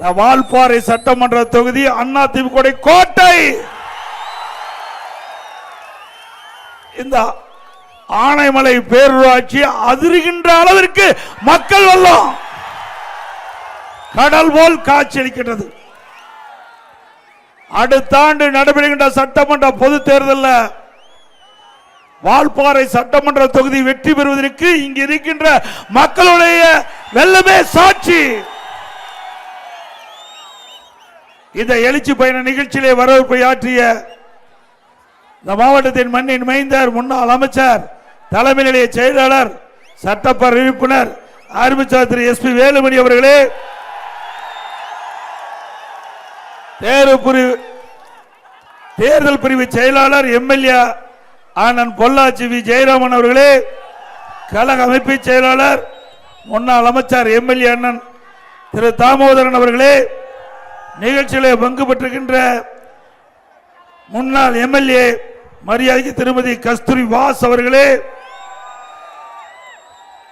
வால்பாறை சட்டமன்ற தொகுதி அண்ணா திமுக கோட்டை இந்த ஆனைமலை பேரூராட்சி அதிர்கின்ற அளவிற்கு மக்கள் வல்லம். கடல் போல் காட்சியளிக்கின்றது அடுத்த ஆண்டு நடைபெறுகின்ற சட்டமன்ற பொது தேர்தலில் வால்பாறை சட்டமன்ற தொகுதி வெற்றி பெறுவதற்கு இங்கு இருக்கின்ற மக்களுடைய வெள்ளமே சாட்சி. இந்த எழுச்சி பயண நிகழ்ச்சியிலே வரவேற்பை ஆற்றிய இந்த மாவட்டத்தின் மண்ணின் மைந்தார் முன்னாள் அமைச்சர் தலைமை நிலைய செயலாளர் சட்டப்பேரவை உறுப்பினர் ஆரம்பிச்சார் திரு எஸ் பி வேலுமணி அவர்களே தேர்வு பிரிவு தேர்தல் பிரிவு செயலாளர் எம்எல்ஏ ஆனந்த் பொள்ளாச்சி வி. ஜெயராமன் அவர்களே கழக அமைப்பு செயலாளர் முன்னாள் அமைச்சர் எம்எல்ஏ அண்ணன் திரு தாமோதரன் அவர்களே நிகழ்ச்சியிலே பங்கு பெற்றுகின்ற முன்னாள் எம்எல்ஏ மரியாதைக்கு திருமதி கஸ்தூரி வாஸ் அவர்களே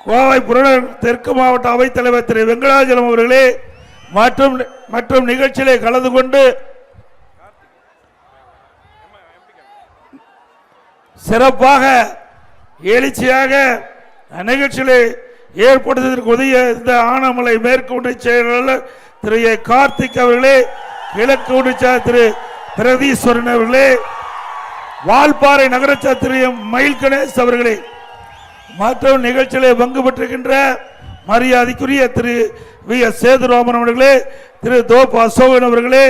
கோவை புறநகர் தெற்கு மாவட்ட அவைத்தலைவர் திரு வெங்கடாஜலம் அவர்களே மற்றும் மற்றும் நிகழ்ச்சியிலே கலந்து கொண்டு சிறப்பாக எழுச்சியாக நிகழ்ச்சியிலே ஏற்படுத்துவதற்கு உதவிய இந்த ஆனமலை மேற்கொண்டு செயலாளர் திரு ஏ கார்த்திக் அவர்களே கிழக்கு ஒன்றிய திரு பிரதீஸ்வரன் அவர்களே வால்பாறை நகரச்ச திரு எம். மயில் கணேஷ் அவர்களே மற்றும் நிகழ்ச்சியிலே பங்கு பெற்றிருக்கின்ற மரியாதைக்குரிய திரு வி எஸ் சேதுராமன் அவர்களே திரு தோப் அசோகன் அவர்களே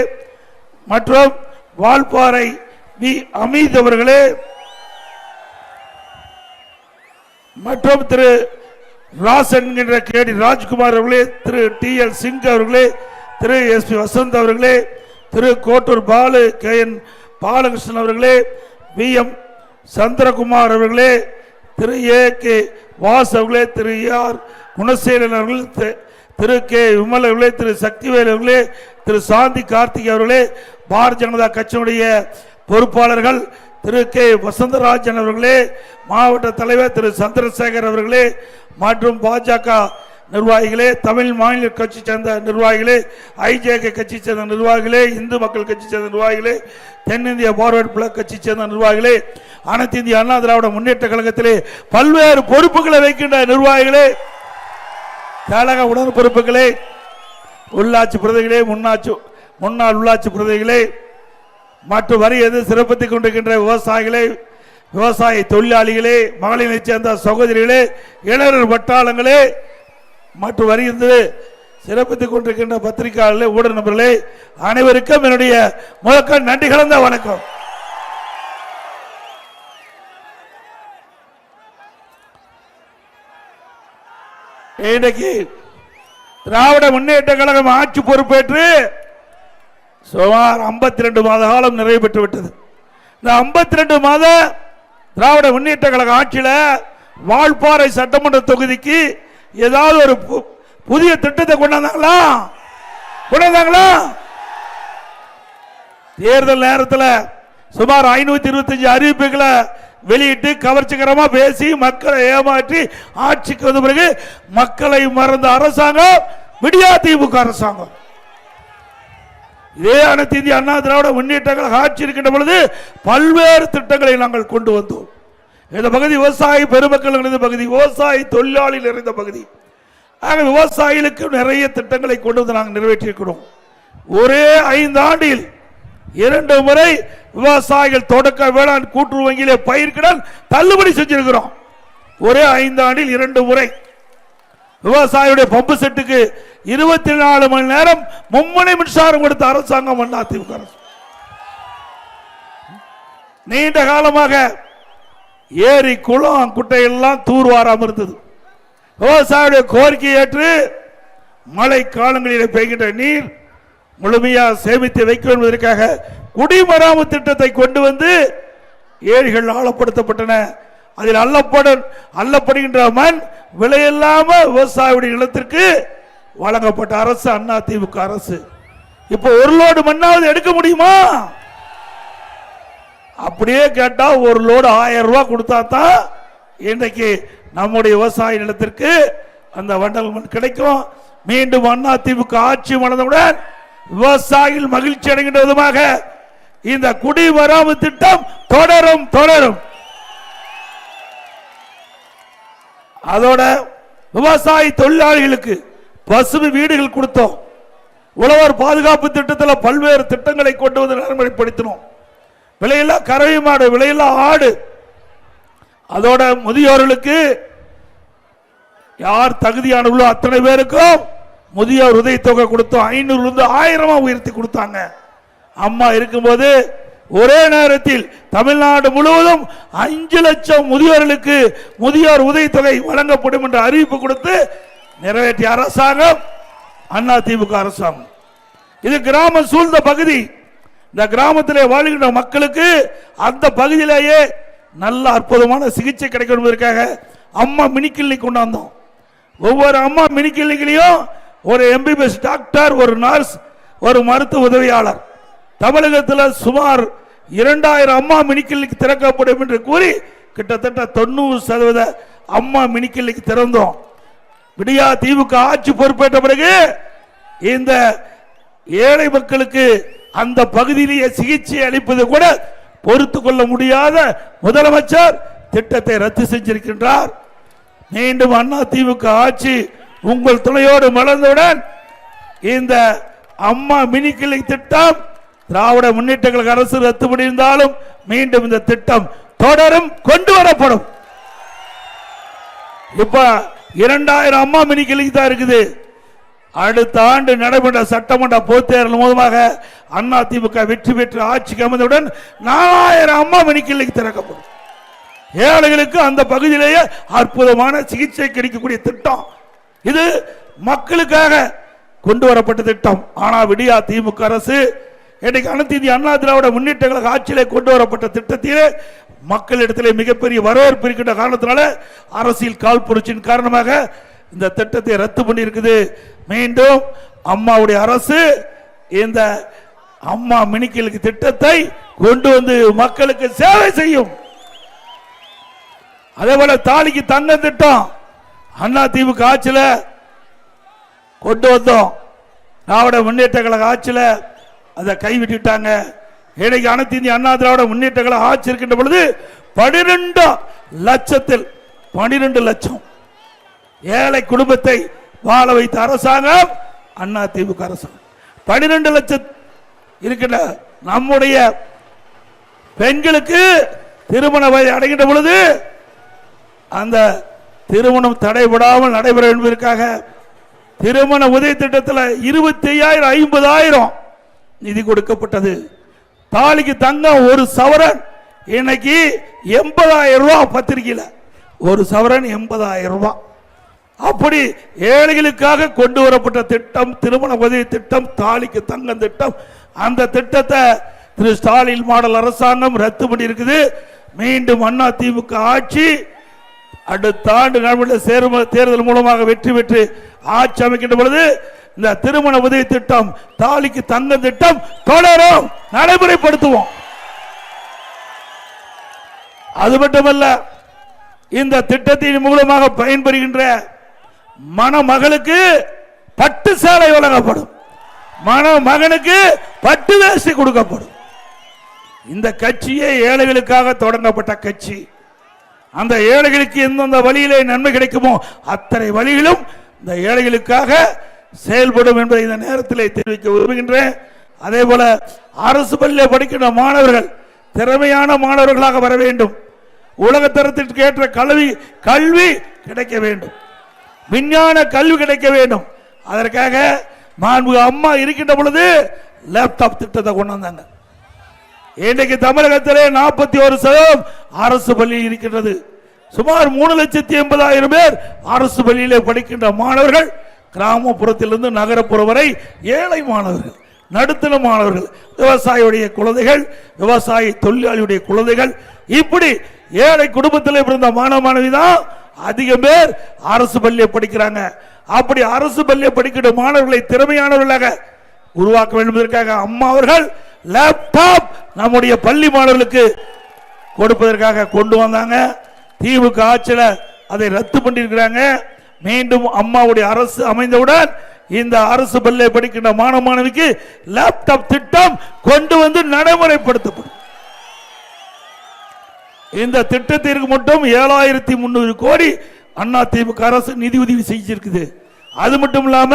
மற்றும் வால்பாறை வி அமீத் அவர்களே மற்றும் திரு ராஸ் என்கின்ற கேடி ராஜ்குமார் அவர்களே திரு டி எல் சிங் அவர்களே திரு எஸ் பி வசந்த் அவர்களே திரு கோட்டூர் பாலு கே என் பாலகிருஷ்ணன் அவர்களே வி எம் சந்திரகுமார் அவர்களே திரு ஏ கே வாஸ் அவர்களே திரு ஆர் குணசேலன் அவர்கள் திரு கே விமல் அவர்களே திரு சக்திவேல் அவர்களே திரு சாந்தி கார்த்திக் அவர்களே பாரதிய ஜனதா கட்சியினுடைய பொறுப்பாளர்கள் திரு கே வசந்தராஜன் அவர்களே மாவட்ட தலைவர் திரு சந்திரசேகர் அவர்களே மற்றும் பாஜக நிர்வாகிகளே தமிழ் மாநில கட்சி சேர்ந்த நிர்வாகிகளே ஐஜேகே கட்சி சேர்ந்த நிர்வாகிகளே இந்து மக்கள் கட்சி சேர்ந்த நிர்வாகிகளே தென்னிந்திய பார்வர்ட் பிளாக் கட்சி சேர்ந்த நிர்வாகிகளே அனைத்து இந்திய அண்ணா திராவிட முன்னேற்ற கழகத்திலே பல்வேறு பொறுப்புகளை வைக்கின்ற நிர்வாகிகளே கழக உடன் பொறுப்புகளே உள்ளாட்சி பிரதிகளே முன்னாட்சி முன்னாள் உள்ளாட்சி பிரதிகளே மற்றும் வரி எது சிறப்பித்துக் கொண்டிருக்கின்ற விவசாயிகளே விவசாய தொழிலாளிகளே மகளிரைச் சேர்ந்த சகோதரிகளே இளைஞர் வட்டாளங்களே மற்றும் வருகிறது சிறப்பித்துக் கொண்டிருக்கின்ற பத்திரிகையாளர்களே ஊடக நபர்களே அனைவருக்கும் என்னுடைய முழக்க நன்றி கலந்த வணக்கம். இன்றைக்கு திராவிட முன்னேற்ற கழகம் ஆட்சி பொறுப்பேற்று சுமார் 52 ரெண்டு மாத காலம் நிறைவு பெற்று விட்டது இந்த 52 ரெண்டு மாத திராவிட முன்னேற்ற கழக ஆட்சியில் வால்பாறை சட்டமன்ற தொகுதிக்கு ஏதாவது ஒரு பு- புதிய திட்டத்தை கொண்டாந்தாங்களா கொண்டாந்தாங்களா தேர்தல் நேரத்தில் சுமார் ஐநூத்தி இருபத்தஞ்சு அறிவிப்புகளை வெளியிட்டு கவர்ச்சிகரமா பேசி மக்களை ஏமாற்றி ஆட்சிக்கு வந்த பிறகு மக்களை மறந்த அரசாங்கம் விடியா திமுக அரசாங்கம். இதே அனைத்து இந்திய அண்ணா திராவிட முன்னேற்ற கழக ஆட்சி இருக்கின்ற பொழுது பல்வேறு திட்டங்களை நாங்கள் கொண்டு வந்தோம். இந்த பகுதி விவசாய பெருமக்கள் நிறைந்த பகுதி விவசாய தொழிலாளி நிறைந்த பகுதி. ஆக விவசாயிகளுக்கு நிறைய திட்டங்களை கொண்டு வந்து நாங்கள் நிறைவேற்றியிருக்கிறோம். ஒரே ஐந்து ஆண்டில் இரண்டு முறை விவசாயிகள் தொடக்க வேளாண் கூட்டுறவு வங்கியிலே பயிர்கடன் தள்ளுபடி செஞ்சிருக்கிறோம். ஒரே ஐந்து ஆண்டில் இரண்டு முறை. விவசாயியுடைய பம்பு செட்டுக்கு இருபத்தி நாலு மணி நேரம் மும்முனை மின்சாரம் கொடுத்த அரசாங்கம் அண்ணா திமுக அரசு. நீண்ட காலமாக ஏரி குளம் குட்டையெல்லாம் தூர்வாராம இருந்தது. விவசாயியுடைய கோரிக்கை ஏற்று மழை காலங்களில் பெய்கின்ற நீர் முழுமையாக சேமித்து வைக்க என்பதற்காக குடிமராமத்து திட்டத்தை கொண்டு வந்து ஏரிகள் ஆழப்படுத்தப்பட்டன. அதில் அள்ளப்பட அல்லப்படுகின்ற மண் விலையில்லாம விவசாயியுடைய நிலத்திற்கு வழங்கப்பட்ட அரசு அண்ணா திமுக அரசு. இப்போ ஒரு லோடு மண்ணாவது எடுக்க முடியுமா? அப்படியே கேட்டா ஒரு லோடு ஆயிரம் ரூபாய் கொடுத்தா தான் இன்றைக்கு நம்முடைய விவசாய நிலத்திற்கு அந்த வண்டல் மண் கிடைக்கும். மீண்டும் அண்ணா திமுக ஆட்சி மணந்தவுடன் விவசாயிகள் மகிழ்ச்சி அடைகின்ற விதமாக இந்த குடிமராமத்து திட்டம் தொடரும் தொடரும். அதோட விவசாய தொழிலாளிகளுக்கு பசுமை வீடுகள் கொடுத்தோம். உழவர் பாதுகாப்பு திட்டத்தில் பல்வேறு திட்டங்களை கொண்டு வந்து நடைமுறைப்படுத்தினோம். விலையில்லா கறவை மாடு விலையில்லா ஆடு. அதோட முதியோர்களுக்கு யார் தகுதியானவர்களோ அத்தனை பேருக்கும் முதியோர் உதவி தொகை கொடுத்தோம் ஐநூறுலேருந்து ஆயிரமா உயர்த்தி கொடுத்தாங்க. அம்மா இருக்கும்போது ஒரே நேரத்தில் தமிழ்நாடு முழுவதும் அஞ்சு லட்சம் முதியோர்களுக்கு முதியோர் உதவித்தொகை வழங்கப்படும் என்ற அறிவிப்பு கொடுத்து நிறைவேற்றிய அரசாங்கம் அண்ணா திமுக அரசாங்கம். இது கிராமம் சூழ்ந்த பகுதி. இந்த கிராமத்திலே வாழ்கின்ற மக்களுக்கு அந்த பகுதியிலேயே நல்ல அற்புதமான சிகிச்சை கிடைக்கும் என்பதற்காக அம்மா மினி கிளினிக் கொண்டாந்தோம். ஒவ்வொரு அம்மா மினி கிளினிக்லையும் ஒரு எம்பிபிஎஸ் டாக்டர் ஒரு நர்ஸ் ஒரு மருத்துவ உதவியாளர். தமிழகத்தில் சுமார் இரண்டாயிரம் அம்மா மினி கிளினிக் திறக்கப்படும் என்று கூறி கிட்டத்தட்ட தொண்ணூறு சதவீத அம்மா மினி கிளினிக் திறந்தோம். விடியா தீவுக்கு ஆட்சி பொறுப்பேற்ற பிறகு இந்த ஏழை மக்களுக்கு அந்த பகுதியிலேயே சிகிச்சை அளிப்பது கூட பொறுத்து கொள்ள முடியாத முதலமைச்சர் திட்டத்தை ரத்து செஞ்சிருக்கின்றார். மீண்டும் அண்ணா திமுக ஆட்சி உங்கள் துணையோடு மலர்ந்தவுடன் இந்த அம்மா மினி கிளை திட்டம் திராவிட முன்னேற்ற கழக அரசு ரத்து முடிந்தாலும் மீண்டும் இந்த திட்டம் தொடரும் கொண்டு வரப்படும். இப்ப இரண்டாயிரம் அம்மா மினி தான் இருக்குது. அடுத்த ஆண்டு நடைபெற்ற சட்டமன்ற பொதுத் தேர்தல் மூலமாக அண்ணா திமுக வெற்றி பெற்று ஆட்சிக்கு அமைந்தவுடன் நாலாயிரம் அம்மா மினி திறக்கப்படும். ஏழைகளுக்கு அந்த பகுதியிலேயே அற்புதமான சிகிச்சை கிடைக்கக்கூடிய திட்டம். இது மக்களுக்காக கொண்டு வரப்பட்ட திட்டம். ஆனால் விடியா திமுக அரசு இன்றைக்கு அனைத்து இந்திய அண்ணா திராவிட முன்னேற்ற கழக ஆட்சியிலே கொண்டு வரப்பட்ட திட்டத்திலே மக்களிடத்திலே மிகப்பெரிய வரவேற்பு இருக்கின்ற காரணத்தினால அரசியல் கால் புரட்சியின் காரணமாக இந்த திட்டத்தை ரத்து பண்ணி இருக்குது மீண்டும் அம்மாவுடைய அரசு இந்த அம்மா மினிக்கலுக்கு திட்டத்தை கொண்டு வந்து மக்களுக்கு சேவை செய்யும். அதே போல தாலிக்கு தங்க திட்டம் அண்ணா திமுக ஆட்சியில் கொண்டு வந்தோம். திராவிட முன்னேற்ற கழக ஆட்சியில் அதை கைவிட்டுட்டாங்க. இன்னைக்கு அனைத்து இந்திய அண்ணா திராவிட முன்னேற்றங்களை ஆட்சி இருக்கின்ற பொழுது பனிரெண்டு லட்சத்தில் பனிரெண்டு லட்சம் ஏழை குடும்பத்தை வாழ வைத்த அரசாங்கம் அண்ணா திமுக அரசாங்கம். பனிரெண்டு லட்சம் இருக்கின்ற நம்முடைய பெண்களுக்கு திருமண வயது அடைகின்ற பொழுது அந்த திருமணம் தடைபடாமல் நடைபெற என்பதற்காக திருமண உதவி திட்டத்தில் இருபத்தி ஐயாயிரம் ஐம்பதாயிரம் நிதி கொடுக்கப்பட்டது. தாலிக்கு தங்கம் ஒரு சவரன். இன்னைக்கு எண்பதாயிரம் ரூபா பத்திரிகையில். ஒரு சவரன் எண்பதாயிரம் ரூபா அப்படி ஏழைகளுக்காக கொண்டு வரப்பட்ட திட்டம் திருமண உதவி திட்டம் தாலிக்கு தங்கம் திட்டம் அந்த திட்டத்தை திரு ஸ்டாலின் மாடல் அரசாங்கம் ரத்து பண்ணியிருக்குது. மீண்டும் அண்ணா திமுக ஆட்சி அடுத்த ஆண்டு நடைபெற்ற சேர்ம- தேர்தல் மூலமாக வெற்றி பெற்று ஆட்சி அமைக்கின்ற பொழுது இந்த திருமண உதவி திட்டம் தாலிக்கு தங்க திட்டம் தொடரும் நடைமுறைப்படுத்துவோம். அது மட்டுமல்ல இந்த திட்டத்தின் மூலமாக பயன்பெறுகின்ற மணமகளுக்கு பட்டு சேலை வழங்கப்படும். மணமகனுக்கு பட்டு வேசி கொடுக்கப்படும். இந்த கட்சியே ஏழைகளுக்காக தொடங்கப்பட்ட கட்சி. அந்த ஏழைகளுக்கு எந்தெந்த வழியிலே நன்மை கிடைக்குமோ அத்தனை வழிகளும் இந்த ஏழைகளுக்காக செயல்படும் என்பதை இந்த நேரத்திலே தெரிவிக்க விரும்புகின்றேன். அதே போல அரசு பள்ளியில் படிக்கின்ற மாணவர்கள் திறமையான மாணவர்களாக வர வேண்டும். உலக தரத்திற்கு ஏற்ற கல்வி கல்வி கிடைக்க வேண்டும். விஞ்ஞான கல்வி கிடைக்க வேண்டும். அதற்காக மாண்பு அம்மா இருக்கின்ற பொழுது லேப்டாப் திட்டத்தை கொண்டு வந்தாங்க. இன்றைக்கு தமிழகத்திலே நாற்பத்தி ஒரு சதவீதம் அரசு பள்ளி இருக்கின்றது. சுமார் மூணு லட்சத்தி எண்பதாயிரம் பேர் அரசு பள்ளியிலே படிக்கின்ற மாணவர்கள் கிராமப்புறத்திலிருந்து நகரப்புறம் வரை ஏழை மாணவர்கள் நடுத்தர மாணவர்கள் விவசாயியுடைய குழந்தைகள் விவசாய தொழிலாளியுடைய குழந்தைகள் இப்படி ஏழை குடும்பத்தில் பிறந்த மாணவ மாணவி தான் அதிக பேர் அரசு பள்ளியை படிக்கிறாங்க. அப்படி அரசு பள்ளியை படிக்கிற மாணவர்களை திறமையானவர்களாக உருவாக்க வேண்டும் என்பதற்காக அம்மா அவர்கள் லேப்டாப் நம்முடைய பள்ளி மாணவர்களுக்கு கொடுப்பதற்காக கொண்டு வந்தாங்க. திமுக ஆட்சியில் அதை ரத்து பண்ணியிருக்கிறாங்க. மீண்டும் அம்மாவுடைய அரசு அமைந்தவுடன் இந்த அரசு பள்ளியை படிக்கின்ற மாணவ மாணவிக்கு லேப்டாப் திட்டம் கொண்டு வந்து நடைமுறைப்படுத்தப்படும். இந்த திட்டத்திற்கு மட்டும் ஏழாயிரத்தி முன்னூறு கோடி அண்ணா திமுக அரசு நிதி உதவி செஞ்சிருக்குது. அது மட்டும் இல்லாம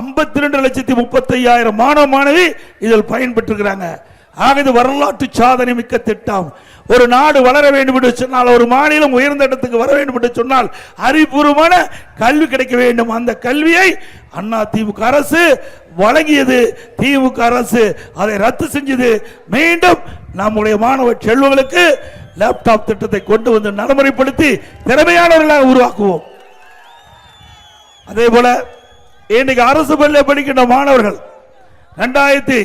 ஐம்பத்தி ரெண்டு லட்சத்தி முப்பத்தி ஐயாயிரம் மாணவ மாணவி இதில் பயன்பெற்றிருக்கிறாங்க. ஆக இது வரலாற்று சாதனை மிக்க திட்டம். ஒரு நாடு வளர வேண்டும் என்று சொன்னால் ஒரு மாநிலம் உயர்ந்த இடத்துக்கு வர வேண்டும் என்று சொன்னால் அறிவுபூர்வமான கல்வி கிடைக்க வேண்டும். அந்த கல்வியை அண்ணா திமுக அரசு வழங்கியது. திமுக அரசு அதை ரத்து செஞ்சது. மீண்டும் நம்முடைய மாணவ செல்வங்களுக்கு லேப்டாப் திட்டத்தை கொண்டு வந்து நடைமுறைப்படுத்தி திறமையானவர்களாக உருவாக்குவோம். அதே போல இன்னைக்கு அரசு பள்ளியில் படிக்கின்ற மாணவர்கள் ரெண்டாயிரத்தி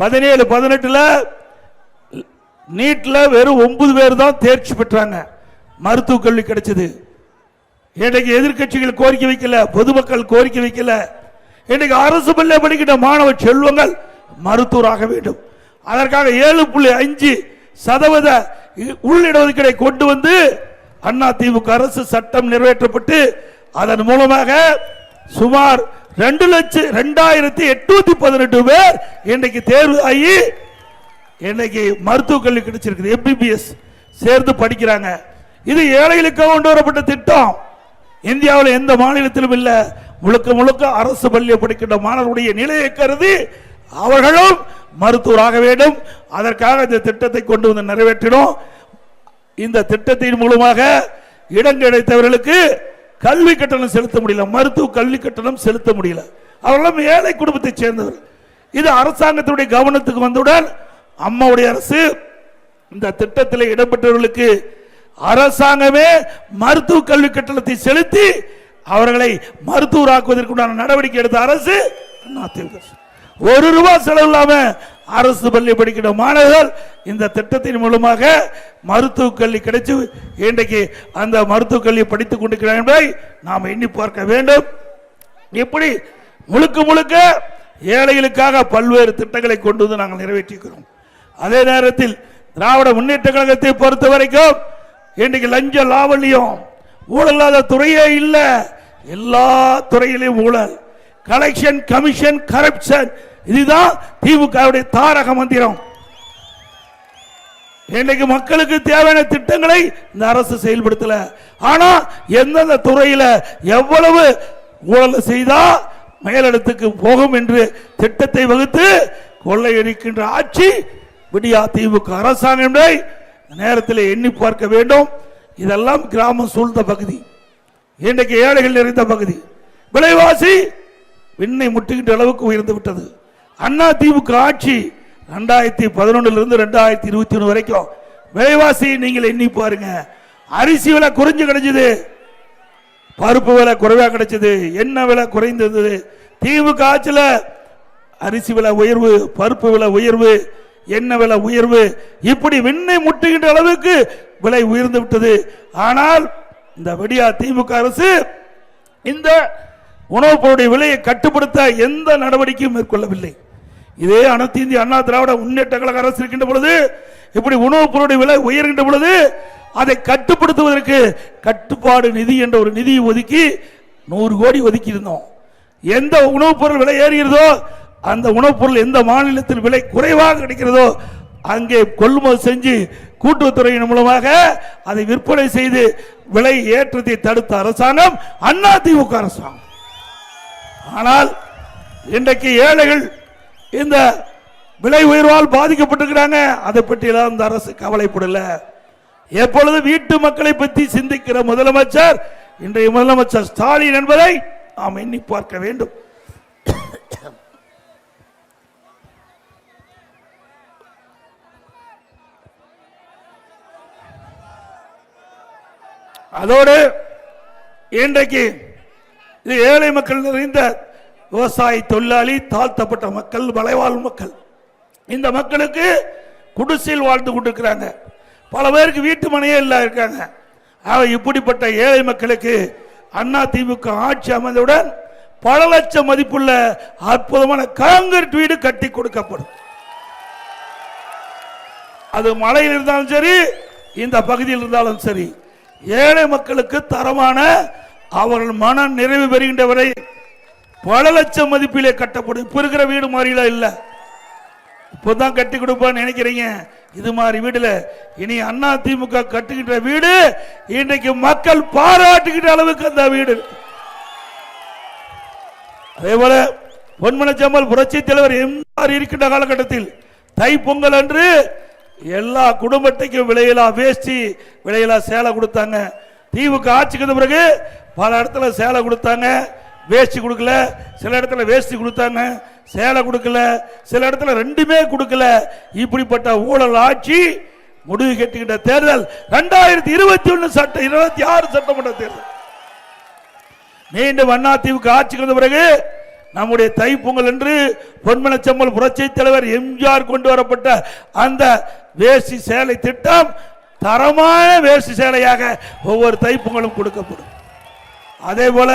பதினேழு பதினெட்டுல நீட்ல வெறும் ஒன்பது பேர் தான் தேர்ச்சி பெற்றாங்க. மருத்துவ கல்வி கிடைச்சது. இன்றைக்கு எதிர்க்கட்சிகள் கோரிக்கை வைக்கல பொதுமக்கள் கோரிக்கை வைக்கல. இன்றைக்கு அரசு பள்ளியில் படிக்கின்ற மாணவ செல்வங்கள் மருத்துவராக வேண்டும். அதற்காக ஏழு புள்ளி அஞ்சு சதவீத உள்ளிடஒதுக்கீடை கொண்டு வந்து அண்ணா திமுக அரசு சட்டம் நிறைவேற்றப்பட்டு அதன் மூலமாக சுமார் ரெண்டு லட்சம் ரெண்டாயிரத்தி எட்நூத்தி பதினெட்டு பேர் இன்னைக்கு தேர்வு ஆகி இன்னைக்கு மருத்துவக் கல்வி கிடைச்சிருக்குது. எம்பிபிஎஸ் சேர்ந்து படிக்கிறாங்க. இது ஏழைகளுக்காக கொண்டு வரப்பட்ட திட்டம். இந்தியாவில் எந்த மாநிலத்திலும் இல்லை. முழுக்க முழுக்க அரசு பள்ளியை படிக்கின்ற மாணவருடைய நிலையை கருதி அவர்களும் மருத்துவராக வேண்டும். அதற்காக இந்த திட்டத்தை கொண்டு வந்து நிறைவேற்றினோம். இந்த திட்டத்தின் மூலமாக இடம் கிடைத்தவர்களுக்கு கல்வி கட்டணம் செலுத்த முடியல மருத்துவ கல்வி கட்டணம் செலுத்த முடியல அவரெல்லாம் ஏழை குடும்பத்தை சேர்ந்தவர் இது அரசாங்கத்தினுடைய கவனத்துக்கு வந்தவுடன் அம்மாவுடைய அரசு இந்த திட்டத்தில் இடம்பெற்றவர்களுக்கு அரசாங்கமே மருத்துவ கல்வி கட்டணத்தை செலுத்தி அவர்களை மருத்துவராக்குவதற்குண்டான நடவடிக்கை எடுத்த அரசு அரசு. ஒரு ரூபாய் செலவு இல்லாம அரசு பள்ளி படிக்கிற மாணவர்கள் இந்த திட்டத்தின் மூலமாக மருத்துவக் கல்வி கிடைச்சு இன்றைக்கு அந்த மருத்துவக் கல்வி படித்துக் கொண்டிருக்கிறார் என்பதை நாம் எண்ணி பார்க்க வேண்டும். இப்படி முழுக்க முழுக்க ஏழைகளுக்காக பல்வேறு திட்டங்களை கொண்டு வந்து நாங்கள் நிறைவேற்றிக்கிறோம் அதே நேரத்தில் திராவிட முன்னேற்ற கழகத்தை பொறுத்த வரைக்கும் இன்றைக்கு லஞ்ச லாவல்யம் ஊழலாத துறையே இல்லை. எல்லா துறையிலும் ஊழல். கலெக்ஷன் கமிஷன் கரப்ஷன் இதுதான் திமுகவுடைய தாரக மந்திரம். இன்னைக்கு மக்களுக்கு தேவையான திட்டங்களை இந்த அரசு செயல்படுத்தல. ஆனா எந்தெந்த துறையில எவ்வளவு ஊழல் செய்தா மேலிடத்துக்கு போகும் என்று திட்டத்தை வகுத்து கொள்ளையடிக்கின்ற ஆட்சி விடியா திமுக அரசாங்கம் நேரத்தில் எண்ணி பார்க்க வேண்டும். இதெல்லாம் கிராமம் சூழ்ந்த பகுதி. இன்றைக்கு ஏழைகள் நிறைந்த பகுதி. விலைவாசி விண்ணை முட்டுகின்ற அளவுக்கு உயர்ந்து விட்டது. அண்ணா திமுக ஆட்சி ரெண்டாயிரத்தி பதினொன்னுல இருந்து ரெண்டாயிரத்தி இருபத்தி ஒன்று வரைக்கும். விலைவாசி நீங்கள் எண்ணி பாருங்க. அரிசி விலை குறைஞ்சு கிடைச்சது. பருப்பு விலை குறைவா கிடைச்சது. எண்ணெய் விலை குறைந்தது. திமுக ஆட்சியில் அரிசி விலை உயர்வு பருப்பு விலை உயர்வு எண்ணெய் விலை உயர்வு. இப்படி விண்ணை முட்டுகின்ற அளவுக்கு விலை உயர்ந்து விட்டது. ஆனால் இந்த வெடியா திமுக அரசு இந்த உணவுப் பொருளுடைய விலையை கட்டுப்படுத்த எந்த நடவடிக்கையும் மேற்கொள்ளவில்லை. இதே அனைத்து இந்திய அண்ணா திராவிட முன்னேற்ற கழக அரசு இருக்கின்ற பொழுது இப்படி உணவுப் பொருளுடைய விலை உயர்கின்ற பொழுது அதை கட்டுப்படுத்துவதற்கு கட்டுப்பாடு நிதி என்ற ஒரு நிதியை ஒதுக்கி நூறு கோடி ஒதுக்கி இருந்தோம். எந்த உணவுப் பொருள் விலை ஏறுகிறதோ அந்த உணவுப் பொருள் எந்த மாநிலத்தில் விலை குறைவாக கிடைக்கிறதோ அங்கே கொள்முதல் செஞ்சு கூட்டுறவுத்துறையின் மூலமாக அதை விற்பனை செய்து விலை ஏற்றத்தை தடுத்த அரசாங்கம் அண்ணா அரசாங்கம். ஆனால் இன்றைக்கு ஏழைகள் இந்த விலை உயர்வால் பாதிக்கப்பட்டிருக்கிறாங்க. அதை பற்றியெல்லாம் இந்த அரசு கவலைப்படல. எப்பொழுது வீட்டு மக்களை பற்றி சிந்திக்கிற முதலமைச்சர் இன்றைய முதலமைச்சர் ஸ்டாலின் என்பதை நாம் எண்ணி பார்க்க வேண்டும். அதோடு இன்றைக்கு இது ஏழை மக்கள் நிறைந்த விவசாய தொழிலாளி தாழ்த்தப்பட்ட மக்கள் மலைவாழ் மக்கள். இந்த மக்களுக்கு குடிசையில் வாழ்ந்து கொண்டிருக்கிறாங்க. பல பேருக்கு வீட்டு மனையே இல்ல இருக்காங்க. ஆக இப்படிப்பட்ட ஏழை மக்களுக்கு அண்ணா திமுக ஆட்சி அமைந்தவுடன் பல லட்சம் மதிப்புள்ள அற்புதமான காங்கிரீட் வீடு கட்டி கொடுக்கப்படும். அது மலையில் இருந்தாலும் சரி இந்த பகுதியில் இருந்தாலும் சரி ஏழை மக்களுக்கு தரமான அவர்கள் மன நிறைவு பெறுகின்ற வரை பல லட்சம் மதிப்பிலே கட்டப்படும். இப்ப இருக்கிற வீடு மாதிரிலாம் இல்லை. இப்போதான் கட்டி கொடுப்பான்னு நினைக்கிறீங்க? இது மாதிரி வீடுல இனி அண்ணா திமுக கட்டுகின்ற வீடு இன்றைக்கு மக்கள் பாராட்டுகின்ற அளவுக்கு அந்த வீடு. அதே போல பொன்மனச்சம்மல் புரட்சி தலைவர் எம்ஆர் இருக்கின்ற காலகட்டத்தில் தை பொங்கல் அன்று எல்லா குடும்பத்தைக்கும் விலையிலா வேஷ்டி விலையிலா சேலை கொடுத்தாங்க. திமுக ஆட்சிக்கு பிறகு பல இடத்துல சேலை கொடுத்தாங்க. வேஷ்டி கொடுக்கல. சில இடத்துல வேஷ்டி கொடுத்தாங்க. சேலை கொடுக்கல. சில இடத்துல ரெண்டுமே கொடுக்கல. இப்படிப்பட்ட ஊழல் ஆட்சி முடிவு கட்டுகின்ற தேர்தல் ரெண்டாயிரத்தி இருபத்தி ஒன்னு சட்டம் இருபத்தி ஆறு சட்டமன்ற தேர்தல். மீண்டும் அதிமுக ஆட்சிக்கு வந்த பிறகு நம்முடைய தைப்பொங்கல் என்று பொன்மனச்செம்மல் புரட்சி தலைவர் எம்ஜிஆர் கொண்டு வரப்பட்ட அந்த வேஷ்டி சேலை திட்டம் தரமான வேஷ்டி சேலையாக ஒவ்வொரு தைப்பொங்கலும் கொடுக்கப்படும். அதே போல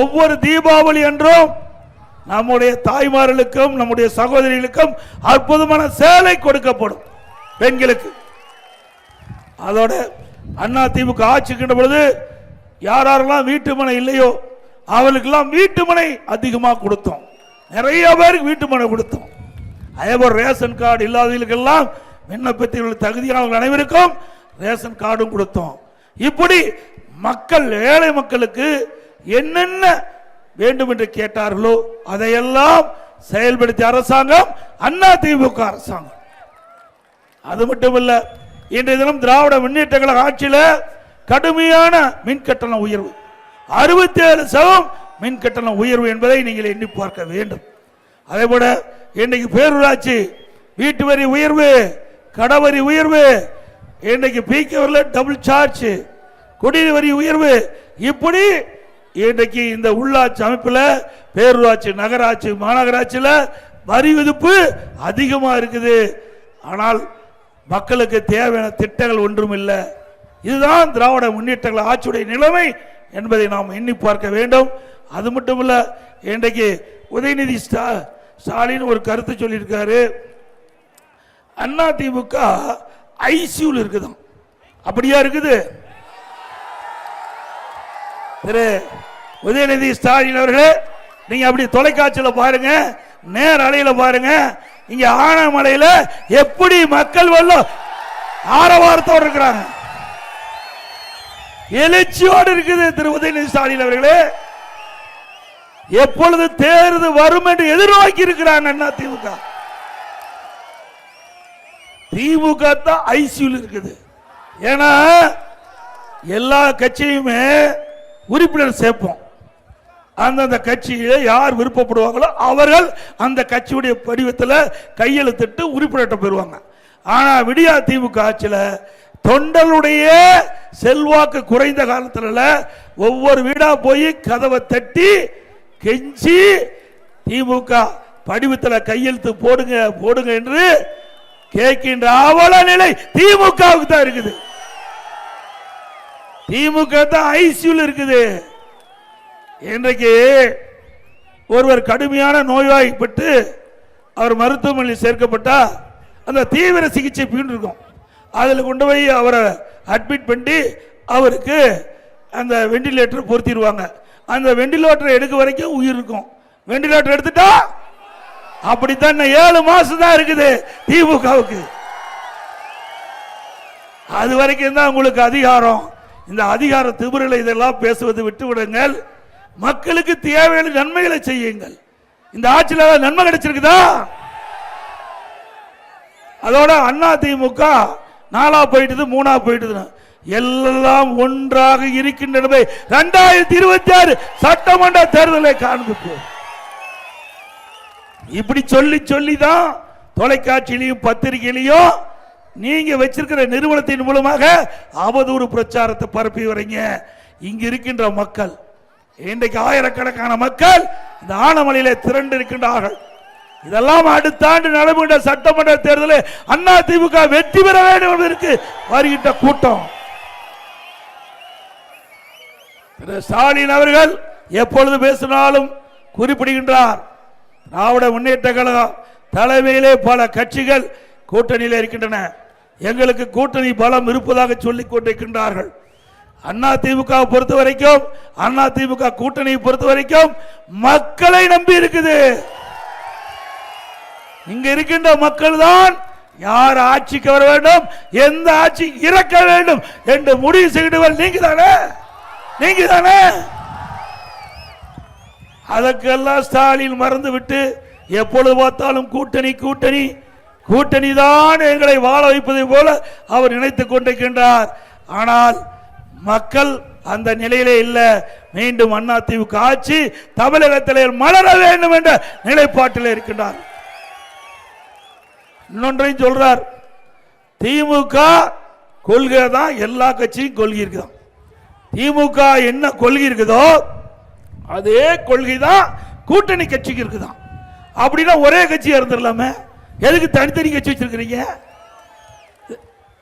ஒவ்வொரு தீபாவளி என்றும் நம்முடைய தாய்மார்களுக்கும் நம்முடைய சகோதரிகளுக்கும் அற்புதமான சேலை கொடுக்கப்படும் பெண்களுக்கு. அதோட அண்ணா திமுக ஆட்சிக்கின்ற பொழுது யார் யாரெல்லாம் வீட்டு மனை இல்லையோ அவளுக்கெல்லாம் வீட்டு மனை அதிகமாக கொடுத்தோம். நிறைய பேருக்கு வீட்டு மனை கொடுத்தோம். அதே போல் ரேஷன் கார்டு இல்லாதவர்களுக்கெல்லாம் விண்ணப்பத்தில் தகுதியானவர்கள் அனைவருக்கும் ரேஷன் கார்டும் கொடுத்தோம். இப்படி மக்கள் ஏழை மக்களுக்கு என்னென்ன வேண்டும் என்று கேட்டார்களோ அதையெல்லாம் செயல்படுத்திய அரசாங்கம் அண்ணா திமுக அரசாங்கம். அது மட்டும் இன்றைய தினம் திராவிட முன்னேற்ற கழக ஆட்சியில் கடுமையான மின் கட்டண உயர்வு. அறுபத்தி ஏழு சதம் மின் கட்டண உயர்வு என்பதை நீங்கள் எண்ணி பார்க்க வேண்டும். அதே போல இன்னைக்கு பேரூராட்சி வீட்டு வரி உயர்வு கடவரி உயர்வு இன்னைக்கு பீக்கவரில் டபுள் சார்ஜ் குடிநீர் வரி உயர்வு இப்படி இன்றைக்கு இந்த உள்ளாட்சி அமைப்பில் பேரூராட்சி நகராட்சி மாநகராட்சியில் வரி விதிப்பு அதிகமாக இருக்குது. ஆனால் மக்களுக்கு தேவையான திட்டங்கள் ஒன்றும் இல்லை. இதுதான் திராவிட முன்னேற்றங்கள் ஆட்சியுடைய நிலைமை என்பதை நாம் எண்ணி பார்க்க வேண்டும். அது மட்டும் இல்லை இன்றைக்கு உதயநிதி ஸ்டா ஸ்டாலின் ஒரு கருத்து சொல்லியிருக்காரு. அண்ணா திமுக இருக்குதான் அப்படியா இருக்குது? திரு உதயநிதி ஸ்டாலின் அவர்களே நீங்க அப்படி தொலைக்காட்சியில் பாருங்க நேர் அலையில பாருங்க இங்க ஆனமலையில எப்படி மக்கள் வெள்ளம் ஆரவாரத்தோடு இருக்கிறாங்க. எழுச்சியோடு இருக்குது திரு உதயநிதி ஸ்டாலின் அவர்களே. எப்பொழுது தேர்தல் வரும் என்று எதிர்நோக்கி இருக்கிறாங்க அண்ணா திமுக. திமுக தான் ஐசியூல இருக்குது. ஏன்னா எல்லா கட்சியுமே உறுப்பினர் சேர்ப்போம். அந்தந்த கட்சியில யார் விருப்பப்படுவாங்களோ அவர்கள் அந்த கட்சியுடைய படிவத்தில் கையெழுத்திட்டு உறுப்பினர்கிட்ட பெறுவாங்க ஆனால் விடியா திமுக ஆட்சியில் தொண்டருடைய செல்வாக்கு குறைந்த காலத்தில் ஒவ்வொரு வீடாக போய் கதவை தட்டி கெஞ்சி திமுக படிவத்தில் கையெழுத்து போடுங்க போடுங்க என்று கேட்கின்ற அவல நிலை திமுகவுக்கு தான் இருக்குது. திமுக தான் ஐசியூல இருக்குது. இன்றைக்கு ஒருவர் கடுமையான நோய்வாய்ப்பட்டு அவர் மருத்துவமனையில் சேர்க்கப்பட்டா அந்த தீவிர சிகிச்சை பிரிவு இருக்கும் அதில் கொண்டு போய் அவரை அட்மிட் பண்ணி அவருக்கு அந்த வெண்டிலேட்டர் பொருத்திடுவாங்க. அந்த வெண்டிலேட்டர் எடுக்க வரைக்கும் உயிர் இருக்கும். வெண்டிலேட்டர் எடுத்துட்டா அப்படித்தான் இன்னும் ஏழு மாசம் தான் இருக்குது திமுகவுக்கு. அது வரைக்கும் தான் உங்களுக்கு அதிகாரம். இந்த அதிகார திபுரில் இதெல்லாம் பேசுவது விட்டு விடுங்கள் மக்களுக்கு தேவையான நன்மைகளை செய்யுங்கள். இந்த ஆட்சியில் நன்மை கிடைச்சிருக்குதா? அதோட அண்ணா திமுக நாலா போயிட்டுது மூணா போயிட்டுது எல்லாம் ஒன்றாக இருக்கின்றன ரெண்டாயிரத்தி இருபத்தி ஆறு சட்டமன்ற தேர்தலை காண்பிப்போம். இப்படி சொல்லி சொல்லி தான் தொலைக்காட்சியிலையும் பத்திரிகையிலையும் நீங்க வச்சிருக்கிற நிறுவனத்தின் மூலமாக அவதூறு பிரச்சாரத்தை பரப்பி வரீங்க. இங்க இருக்கின்ற மக்கள் இன்றைக்கு ஆயிரக்கணக்கான மக்கள் இந்த ஆனமலையில திரண்டு இருக்கின்றார்கள். இதெல்லாம் அடுத்த ஆண்டு நடைபெற்ற சட்டமன்ற தேர்தலில் அண்ணா திமுக வெற்றி பெற வேண்டும் என்பதற்கு வருகின்ற கூட்டம். திரு ஸ்டாலின் அவர்கள் எப்பொழுது பேசினாலும் குறிப்பிடுகின்றார் திராவிட முன்னேற்ற கழகம் தலைமையிலே பல கட்சிகள் கூட்டணியில் இருக்கின்றன. எங்களுக்கு கூட்டணி பலம் இருப்பதாக சொல்லிக் கொண்டிருக்கின்றார்கள். அண்ணா திமுக பொறுத்த வரைக்கும் அண்ணா திமுக கூட்டணியை பொறுத்த வரைக்கும் மக்களை நம்பி இருக்குது. இங்க இருக்கின்ற மக்கள் தான் யார் ஆட்சிக்கு வர வேண்டும் எந்த ஆட்சி இறக்க வேண்டும் என்று முடிவு செய்தவர் நீங்க தானே நீங்க தானே அதற்கெல்லாம் ஸ்டாலின் மறந்து விட்டு எப்பொழுது பார்த்தாலும் கூட்டணி கூட்டணி கூட்டணி தான் எங்களை வாழ வைப்பதை போல அவர் நினைத்துக் கொண்டிருக்கின்றார். ஆனால் மக்கள் அந்த நிலையிலே இல்லை. மீண்டும் அண்ணா ஆட்சி தமிழகத்தில் மலர வேண்டும் என்ற நிலைப்பாட்டில் இருக்கின்றார். இன்னொன்றையும் சொல்றார் திமுக கொள்கை தான் எல்லா கட்சியும் கொள்கை இருக்குதான் திமுக என்ன கொள்கை இருக்குதோ அதே கொள்கை தான் கூட்டணி கட்சிக்கு இருக்குதான் அப்படின்னா ஒரே கட்சியாக இருந்துடலாமே எதுக்கு தனித்தனி கட்சி வச்சிருக்கிறீங்க?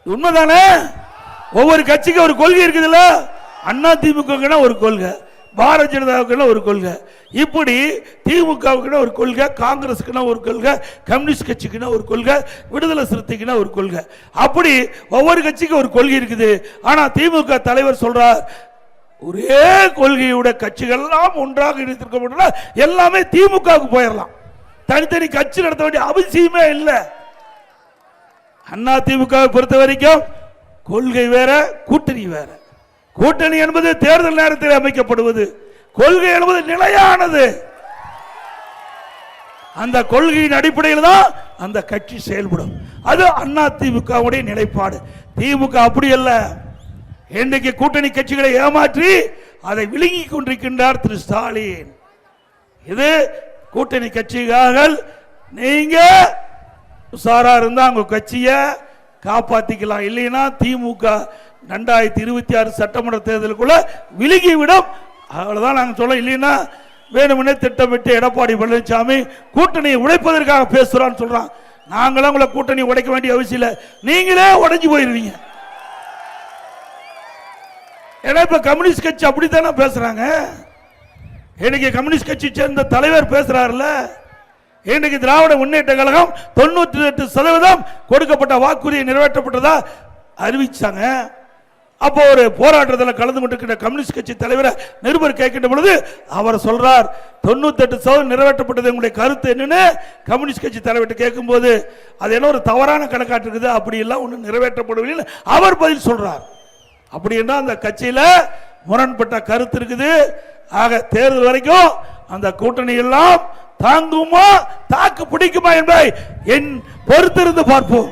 உண்மைதானே? ஒவ்வொரு கட்சிக்கும் ஒரு கொள்கை இருக்குதுல்ல? அண்ணா திமுக ஒரு கொள்கை பாரதிய ஜனதாவுக்குன்னா ஒரு கொள்கை. இப்படி திமுகவுக்குன்னா ஒரு கொள்கை காங்கிரஸுக்குன்னா ஒரு கொள்கை கம்யூனிஸ்ட் கட்சிக்குன்னா ஒரு கொள்கை விடுதலை சிறுத்தைக்குன்னா ஒரு கொள்கை. அப்படி ஒவ்வொரு கட்சிக்கும் ஒரு கொள்கை இருக்குது. ஆனா திமுக தலைவர் சொல்றார் ஒரே கொள்கையோட கட்சிகள் எல்லாம் ஒன்றாக இணைத்திருக்க எல்லாமே திமுகவுக்கு போயிடலாம் தனித்தனி கட்சி நடத்த வேண்டிய அவசியமே இல்லை. அண்ணா திமுகவை பொறுத்த வரைக்கும் கொள்கை வேற கூட்டணி வேற. கூட்டணி என்பது தேர்தல் நேரத்தில் அமைக்கப்படுவது. கொள்கை என்பது நிலையானது. அந்த கொள்கையின் அடிப்படையில் தான் அந்த கட்சி செயல்படும். அது அண்ணா திமுகவுடைய நிலைப்பாடு. திமுக அப்படி அல்ல. இன்றைக்கு கூட்டணி கட்சிகளை ஏமாற்றி அதை விழுங்கி கொண்டிருக்கின்றார் திரு ஸ்டாலின். இது கூட்டணி கட்சிகள் நீங்க உஷாரா இருந்தா உங்க கட்சியை காப்பாத்திக்கலாம். இல்லைன்னா திமுக ரெண்டாயிரத்தி இருபத்தி ஆறு சட்டமன்ற தேர்தலுக்குள்ள விலகிவிடும் அவ்வளவுதான் நாங்கள் சொல்ல இல்லைன்னா வேணுமெனே திட்டமிட்டு எடப்பாடி பழனிசாமி கூட்டணியை உடைப்பதற்காக பேசுறான்னு சொல்றான். நாங்களும் உங்களை கூட்டணி உடைக்க வேண்டிய அவசியம் இல்லை. நீங்களே உடைஞ்சு போயிருவீங்க. ஏன்னா இப்ப கம்யூனிஸ்ட் கட்சி அப்படித்தானே பேசுறாங்க? இன்னைக்கு கம்யூனிஸ்ட் கட்சி சேர்ந்த தலைவர் பேசுறாருல இன்னைக்கு திராவிட முன்னேற்ற கழகம் தொண்ணூற்றி எட்டு சதவீதம் கொடுக்கப்பட்ட வாக்குறுதி நிறைவேற்றப்பட்டதா அறிவிச்சாங்க. அப்போ ஒரு போராட்டத்தில் கலந்து கொண்டிருக்கிற கம்யூனிஸ்ட் கட்சி தலைவரை நிருபர் கேட்கின்ற பொழுது அவர் சொல்றார் தொண்ணூத்தெட்டு சதவீதம் நிறைவேற்றப்பட்டது. உங்களுடைய கருத்து என்னன்னு கம்யூனிஸ்ட் கட்சி தலைவர்கிட்ட கேட்கும்போது அது என்ன ஒரு தவறான கணக்காட்டு இருக்குது அப்படி எல்லாம் ஒன்றும் நிறைவேற்றப்படவில்லை. அவர் பதில் சொல்றார். அப்படின்னா அந்த கட்சியில் முரண்பட்ட கருத்து இருக்குது. ஆக தேர்தல் வரைக்கும் அந்த கூட்டணி எல்லாம் தாங்குமா தாக்கு பிடிக்குமா என்பதை என் பொறுத்திருந்து பார்ப்போம்.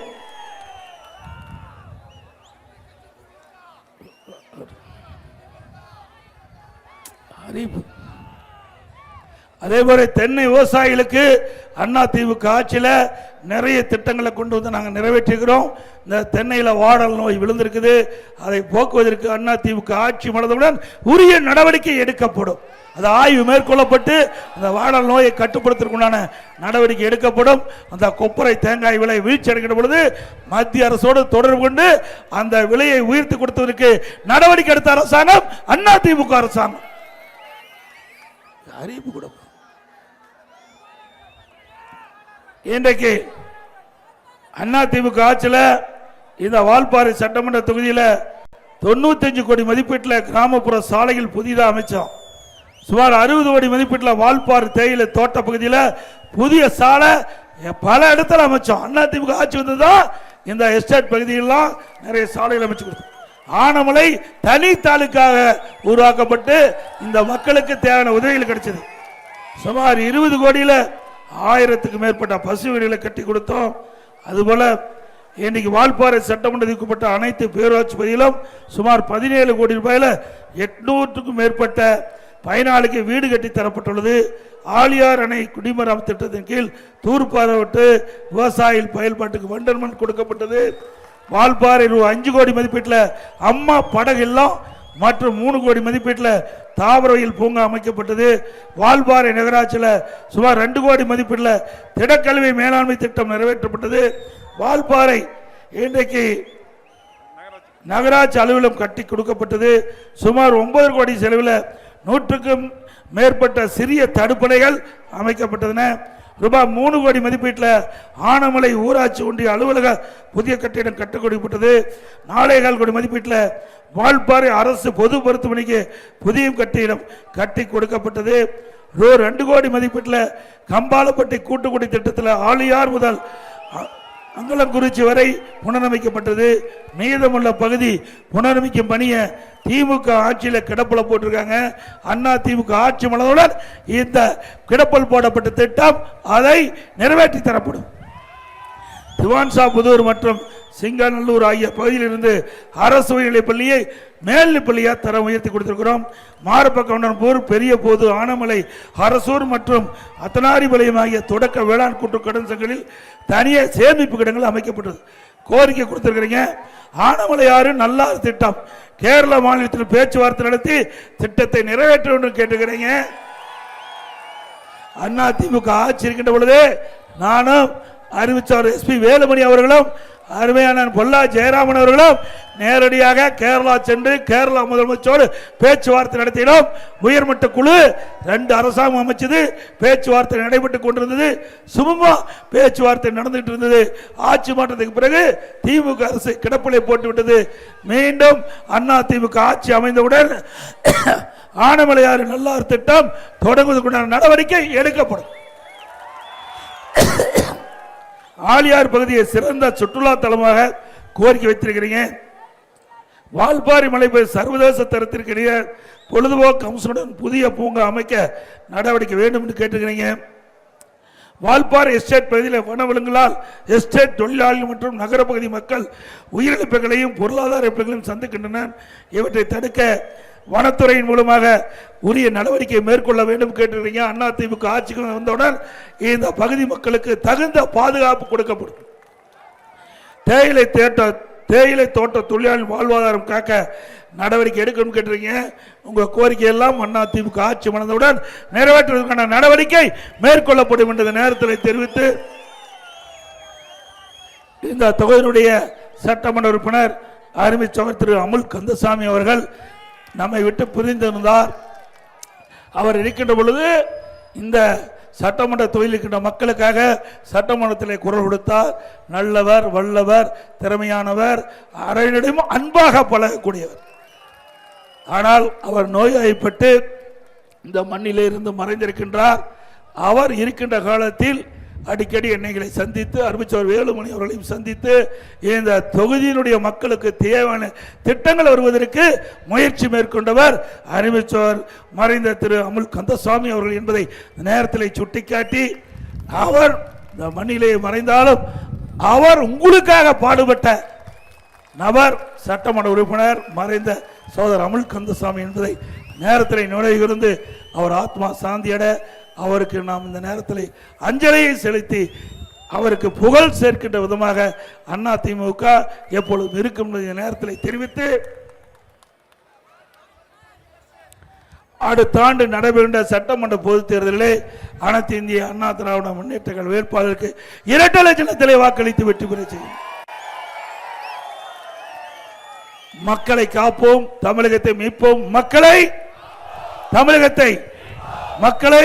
அறிவிப்பு அதே போல தென்னை விவசாயிகளுக்கு அண்ணா தீவுக்கு ஆட்சியில் நிறைய திட்டங்களை கொண்டு வந்து நாங்கள் நிறைவேற்றிக்கிறோம் இந்த தென்னையில் வாடல் நோய் விழுந்திருக்குது. அதை போக்குவதற்கு அண்ணா திமுக ஆட்சி மனதுடன் உரிய நடவடிக்கை எடுக்கப்படும். அது ஆய்வு மேற்கொள்ளப்பட்டு அந்த வாடல் நோயை கட்டுப்படுத்துவதற்குண்டான நடவடிக்கை எடுக்கப்படும். அந்த கொப்பரை தேங்காய் விலை வீழ்ச்சி அடைகிற பொழுது மத்திய அரசோடு தொடர்பு கொண்டு அந்த விலையை உயர்த்தி கொடுத்ததற்கு நடவடிக்கை எடுத்த அரசாங்கம் அண்ணா திமுக அரசாங்கம். அறிவிப்பு கூட இன்றைக்கு அண்ணா ஆட்சியில் இந்த வால்பாறை சட்டமன்ற தொகுதியில் தொண்ணூத்தஞ்சு கோடி மதிப்பீட்டில் கிராமப்புற சாலைகள் புதிதாக அமைச்சோம். சுமார் அறுபது கோடி மதிப்பீட்டில் வால்பாறு தேயிலை தோட்ட பகுதியில் புதிய சாலை பல இடத்துல அமைச்சோம். அண்ணா திமுக ஆட்சி வந்ததுதான் இந்த எஸ்டேட் பகுதியெல்லாம் நிறைய சாலைகள் அமைச்சு கொடுத்தோம். ஆனமலை தனி தாலுக்காக உருவாக்கப்பட்டு இந்த மக்களுக்கு தேவையான உதவிகள் கிடைச்சது. சுமார் இருபது கோடியில் ஆயிரத்துக்கு மேற்பட்ட பசு வீடுகளை கட்டி கொடுத்தோம். அதுபோல் இன்னைக்கு வால்பாறை சட்டமன்றத்துக்குட்பட்ட அனைத்து பேரூராட்சி பகுதியிலும் சுமார் பதினேழு கோடி ரூபாயில எட்நூற்றுக்கும் மேற்பட்ட பயனாளிக்கு வீடு கட்டி தரப்பட்டுள்ளது. ஆலியார் அணை குடிமராமத்து திட்டத்தின் கீழ் தூர்பாரவிட்டு விவசாயிகள் பயன்பாட்டுக்கு வண்டர்மன் கொடுக்கப்பட்டது. வால்பாறை ரூ- அஞ்சு கோடி மதிப்பீட்டில் அம்மா படகு இல்லம் மற்றும் மூணு கோடி மதிப்பீட்டில் தாவரவியல் பூங்கா அமைக்கப்பட்டது. வால்பாறை நகராட்சியில் சுமார் ரெண்டு கோடி மதிப்பீட்டில் திடக்கல்வி மேலாண்மை திட்டம் நிறைவேற்றப்பட்டது. வால்பாறை இன்றைக்கு நகராட்சி அலுவலகம் கட்டி கொடுக்கப்பட்டது. சுமார் ஒன்பது கோடி செலவில் நூற்றுக்கும் மேற்பட்ட சிறிய தடுப்பணைகள் அமைக்கப்பட்டன ரூபாய் மூணு கோடி மதிப்பீட்டில் ஆனமலை ஊராட்சி ஒன்றிய அலுவலக புதிய கட்டிடம் கட்டுக் கொடுக்கப்பட்டது. நாலேகால் கோடி மதிப்பீட்டில் வால்பாறை அரசு பொது மருத்துவமனைக்கு புதிய கட்டிடம் கட்டி கொடுக்கப்பட்டது. ரூ ரெண்டு கோடி மதிப்பீட்டில் கம்பாலப்பட்டி கூட்டுக்குடி திட்டத்தில் ஆளியார் முதல் அங்கலங்குறிச்சி வரை புனரமைக்கப்பட்டது. மீதமுள்ள பகுதி புனரமைக்கும் பணியை திமுக ஆட்சியில் கிடப்பில் போட்டிருக்காங்க. அண்ணா திமுக ஆட்சி மனதுடன் இந்த கிடப்பல் போடப்பட்ட திட்டம் அதை நிறைவேற்றி தரப்படும். திவான்சா புதூர் மற்றும் சிங்காநல்லூர் ஆகிய பகுதியிலிருந்து அரசு உயர்நிலைப் பள்ளியை மேல்நிலைப் பள்ளியாக தரம் உயர்த்தி கொடுத்திருக்கிறோம். மாரப்பக்கவுண்டன்பூர் பெரிய போது ஆனமலை அரசூர் மற்றும் அத்தனாரிபாளையம் ஆகிய தொடக்க வேளாண் கூட்டு கடன் சங்கங்களில் தனியே சேமிப்பு கிடங்கள் அமைக்கப்பட்டது. கோரிக்கை கொடுத்திருக்கிறீங்க. ஆனமலையாறு நல்ல திட்டம். கேரள மாநிலத்தில் பேச்சுவார்த்தை நடத்தி திட்டத்தை நிறைவேற்ற வேண்டும் கேட்டுக்கிறீங்க. அண்ணா திமுக ஆட்சி இருக்கின்ற பொழுது நானும் அறிவிச்சார் எஸ்பி வேலுமணி அவர்களும் அருமையான பொல்லா ஜெயராமன் அவர்களும் நேரடியாக கேரளா சென்று கேரளா முதலமைச்சரோடு பேச்சுவார்த்தை நடத்தினோம். உயர்மட்ட குழு ரெண்டு அரசாங்கம் அமைச்சது பேச்சுவார்த்தை நடைபெற்று கொண்டிருந்தது சுமமாக பேச்சுவார்த்தை நடந்துட்டு இருந்தது. ஆட்சி மாற்றத்துக்கு பிறகு திமுக அரசு கிடப்பிலை போட்டுவிட்டது. மீண்டும் அண்ணா திமுக ஆட்சி அமைந்தவுடன் ஆனமலையாறு நல்லார் திட்டம் தொடங்குவதற்குண்டான நடவடிக்கை எடுக்கப்படும். ஆலியார் பகுதியை சிறந்த சுற்றுலா தலமாக கோரிக்கை வைத்திருக்கிறீங்க. வால்பாரி மலை சர்வதேச தரத்திற்கிடையே பொழுதுபோக்கு அம்சத்துடன் புதிய பூங்கா அமைக்க நடவடிக்கை வேண்டும் என்று கேட்டிருக்கிறீங்க. வால்பாறை எஸ்டேட் பகுதியில் வனவிலங்குகளால் எஸ்டேட் தொழிலாளி மற்றும் நகரப்பகுதி மக்கள் உயிரிழப்புகளையும் பொருளாதார இழப்புகளையும் சந்திக்கின்றனர். இவற்றை தடுக்க வனத்துறையின் மூலமாக உரிய நடவடிக்கை மேற்கொள்ள வேண்டும் கேட்டிருக்கீங்க. அண்ணா திமுக ஆட்சிக்கு வந்தவுடன் இந்த பகுதி மக்களுக்கு தகுந்த பாதுகாப்பு கொடுக்கப்படும். தேயிலை தேட்ட தேயிலை தோட்ட தொழிலாளர் வாழ்வாதாரம் காக்க நடவடிக்கை எடுக்கணும் கேட்டிருக்கீங்க. உங்கள் கோரிக்கை எல்லாம் அண்ணா திமுக ஆட்சி மணந்தவுடன் நிறைவேற்றுவதற்கான நடவடிக்கை மேற்கொள்ளப்படும் என்ற நேரத்தில் தெரிவித்து இந்த தொகையினுடைய சட்டமன்ற உறுப்பினர் அருமை சகோதரர் திரு அமுல் கந்தசாமி அவர்கள் நம்மை விட்டு பிரிந்திருந்தார். அவர் இருக்கின்ற பொழுது இந்த சட்டமன்ற தொழில் இருக்கின்ற மக்களுக்காக சட்டமன்றத்தில் குரல் கொடுத்தார். நல்லவர் வல்லவர் திறமையானவர் அரையிடம் அன்பாக பழகக்கூடியவர். ஆனால் அவர் நோய்வாய்ப்பட்டு இந்த மண்ணிலே இருந்து மறைந்திருக்கின்றார். அவர் இருக்கின்ற காலத்தில் அடிக்கடி எண்ணெய்களை சந்தித்து அருமைச்சவர் வேலுமணி அவர்களையும் சந்தித்து இந்த தொகுதியினுடைய மக்களுக்கு தேவையான திட்டங்கள் வருவதற்கு முயற்சி மேற்கொண்டவர் அருமைச்சவர் மறைந்த திரு அமுல் கந்தசாமி அவர்கள் என்பதை நேரத்தில் சுட்டிக்காட்டி அவர் இந்த மண்ணிலே மறைந்தாலும் அவர் உங்களுக்காக பாடுபட்ட நபர் சட்டமன்ற உறுப்பினர் மறைந்த சோதரர் அமுல் கந்தசாமி என்பதை நேரத்தில் நுழையிருந்து அவர் ஆத்மா சாந்தியட அவருக்கு நாம் இந்த நேரத்தில் அஞ்சலியை செலுத்தி அவருக்கு புகழ் சேர்க்கின்ற விதமாக அண்ணா திமுக எப்பொழுதும் இருக்கும் இந்த நேரத்தில் தெரிவித்து அடுத்த ஆண்டு நடைபெறுகின்ற சட்டமன்ற பொதுத் தேர்தலிலே அனைத்து இந்திய அண்ணா திராவிட முன்னேற்றங்கள் வேட்பாளருக்கு இரட்டை லட்சணத்திலே வாக்களித்து வெற்றி பெற செய்யும். மக்களை காப்போம் தமிழகத்தை மீட்போம். மக்களை தமிழகத்தை மக்களை